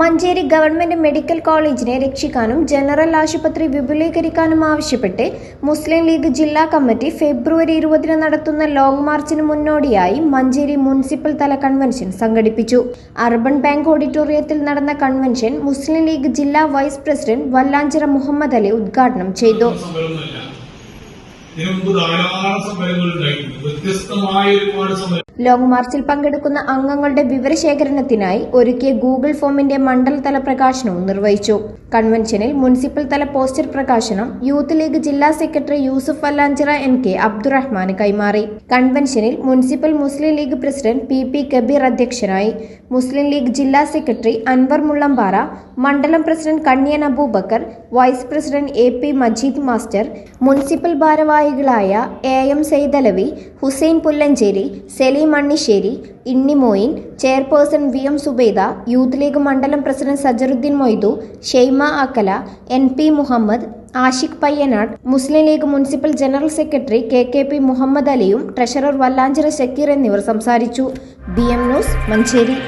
Manjeri government medical കോളേജിനെ രക്ഷിക്കാനും general ആശുപത്രി വിപുലീകരിക്കാനും ആവശ്യപ്പെട്ട് മുസ്ലിം ലീഗ് ജില്ലാ കമ്മിറ്റി ഫെബ്രുവരി ഇരുപതിന് നടത്തുന്ന ലോങ് മാർച്ചിന് മുന്നോടിയായി മഞ്ചേരി മുനിസിപ്പൽ തല കൺവെൻഷൻ സംഘടിപ്പിച്ചു. അർബൻ ബാങ്ക് ഓഡിറ്റോറിയത്തിൽ നടന്ന കൺവെൻഷൻ മുസ്ലിം ലീഗ് ജില്ലാ വൈസ് പ്രസിഡന്റ് വല്ലാഞ്ചിറ മുഹമ്മദ് അലി ഉദ്ഘാടനം ചെയ്തു. വ്യത്യസ്തമായ ലോങ് മാർച്ചിൽ പങ്കെടുക്കുന്ന അംഗങ്ങളുടെ വിവരശേഖരണത്തിനായി ഒരുക്കിയ ഗൂഗിൾ ഫോമിന്റെ മണ്ഡലതല പ്രകാശനവും നിർവഹിച്ചു. കൺവെൻഷനിൽ മുനിസിപ്പൽ തല പോസ്റ്റർ പ്രകാശനം യൂത്ത് ലീഗ് ജില്ലാ secretary Yusuf Allanchira N K Abdurahman കൈമാറി. കൺവെൻഷനിൽ municipal Muslim League president P P Kabeer അധ്യക്ഷനായി മുസ്ലിം ലീഗ് ജില്ലാ സെക്രട്ടറി അൻവർ മുള്ളമ്പാറ മണ്ഡലം president Kanniyan Abubakar vice president A P Majeed master municipal ഭാരവാഹികളായ A M Saithalavi Hussain Pullancheri Saleem Mannisseri Innimoyin chairperson V M Subaida youth league മണ്ഡലം president Sajaruddin Moidu Shaima Akkala N P Muhammad Ashiq Payyanad Muslim League municipal general secretary K K P Muhammad അലിയും treasurer Vallanchira Shakeer എന്നിവർ സംസാരിച്ചു. B M news Manjeri.